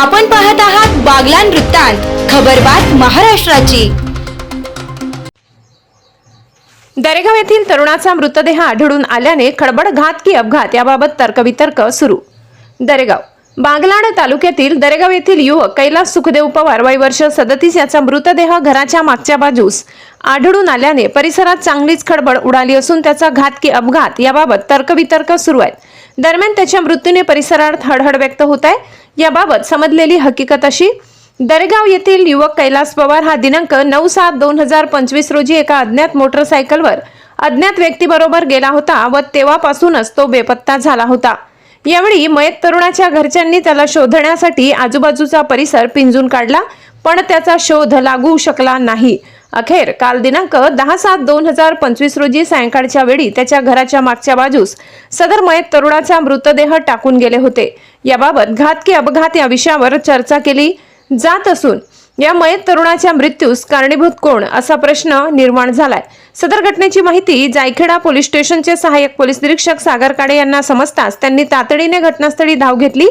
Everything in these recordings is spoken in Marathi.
आपण पाहत आहात बागलान वृत्तांत खबरबात महाराष्ट्राची. दरेगाव येथील तरुणाचा मृतदेह आढळून आल्याने खडबड घात की अपघात याबाबत तर्कवितर्क सुरू. दरेगाव बागलाण तालुक्यातील दरेगाव येथील युवक कैलास सुखदेव पवार वय वर्ष सदतीस याचा मृतदेह घराच्या मागच्या बाजूस आढळून आल्याने परिसरात चांगलीच खडबड उडाली असून त्याचा घात की अपघात याबाबत तर्कवितर्क सुरू आहेत. दरम्यान त्याच्या मृत्यूने परिसरात हळहळ व्यक्त होत आहे. याबाबत समजलेली हकीकत अशी दरेगाव येथील युवक कैलास पवार हा दिनांक नऊ सात दोन हजार पंचवीस रोजी एका अज्ञात मोटरसायकलवर अज्ञात व्यक्तीबरोबर गेला होता व तेव्हापासूनच तो बेपत्ता झाला होता. यावेळी मयत तरुणाच्या घरच्यांनी त्याला शोधण्यासाठी आजूबाजूचा परिसर पिंजून काढला पण त्याचा शोध लागू शकला नाही. अखेर काल दिनांक दहा सात दोन हजार पंचवीस रोजी सायंकाळच्या वेळी त्याच्या घराच्या मागच्या बाजूस सदर मयत तरुणाचा मृतदेह टाकून गेले होते. याबाबत घात की अपघात या विषयावर चर्चा केली जात असून या मयत तरुणाच्या मृत्यूस कारणीभूत कोण असा प्रश्न निर्माण झालाय. सदर घटनेची माहिती जायखेडा पोलीस स्टेशनचे सहाय्यक पोलीस निरीक्षक सागर काडे यांना समजताच त्यांनी तातडीने घटनास्थळी धाव घेतली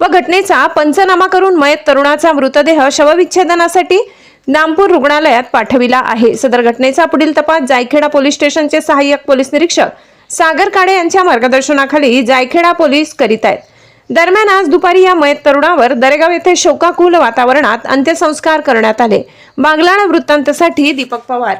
व घटनेचा पंचनामा करून मयत तरुणाचा मृतदेह शवविच्छेदनासाठी नामपूर रुग्णालयात पाठविला आहे. सदर घटनेचा पुढील तपास जायखेडा पोलीस स्टेशनचे सहाय्यक पोलीस निरीक्षक सागर काडे यांच्या मार्गदर्शनाखाली जायखेडा पोलीस करीत आहेत. दरम्यान आज दुपारी या मयत तरुणावर दरेगाव येथे शोकाकुल वातावरणात अंत्यसंस्कार करण्यात आले. बागलाणा वृत्तांतसाठी दीपक पवार.